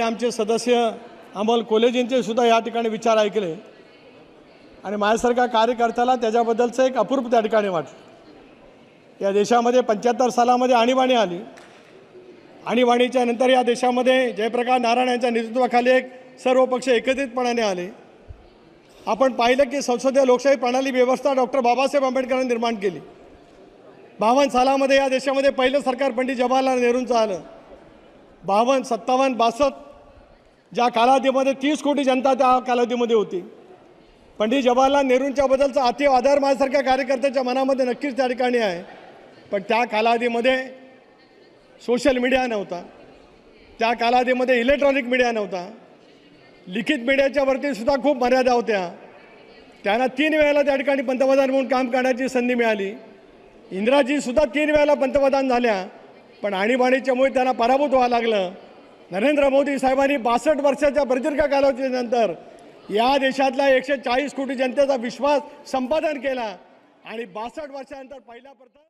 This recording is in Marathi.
आमचे सदस्य अमोल कोलेजींचे सुद्धा या ठिकाणी विचार ऐकले. आणि माझ्यासारख्या कार्यकर्त्याला त्याच्याबद्दलचं एक अपूर्व त्या ठिकाणी वाटलं. या देशामध्ये पंच्याहत्तर सालामध्ये आणीबाणी आली. आणीबाणीच्या नंतर या देशामध्ये जयप्रकाश नारायण यांच्या नेतृत्वाखाली एक सर्व पक्ष एकत्रितपणाने आले. आपण पाहिलं की संसदीय लोकशाही प्रणाली व्यवस्था डॉक्टर बाबासाहेब आंबेडकरांनी निर्माण केली. बावन्न सालामध्ये या देशामध्ये पहिलं सरकार पंडित जवाहरलाल नेहरूंचं आलं. बावन्न सत्तावन्न बासष्ट ज्या कालावधीमध्ये तीस कोटी जनता त्या कालावधीमध्ये होती. पंडित जवाहरलाल नेहरूंच्या बद्दलचा अति आधार माझ्यासारख्या कार्यकर्त्याच्या मनामध्ये नक्कीच त्या ठिकाणी आहे. पण त्या कालावधीमध्ये सोशल मीडिया नव्हता. त्या कालावधीमध्ये इलेक्ट्रॉनिक मीडिया नव्हता. लिखित मीडियाच्यावरती सुद्धा खूप मर्यादा होत्या. त्यांना तीन वेळेला त्या ठिकाणी पंतप्रधान म्हणून काम करण्याची संधी मिळाली. इंदिराजीसुद्धा तीन वेळेला पंतप्रधान झाल्या. पण आणीबाणीच्यामुळे त्यांना पराभूत व्हावं लागलं. नरेंद्र मोदी साहेबांनी बासष्ट वर्षाच्या प्रदीर्घ कालावधीनंतर या देशातल्या एकशे चाळीस कोटी जनतेचा विश्वास संपादन केला. आणि बासष्ट वर्षानंतर पहिल्या प्रथम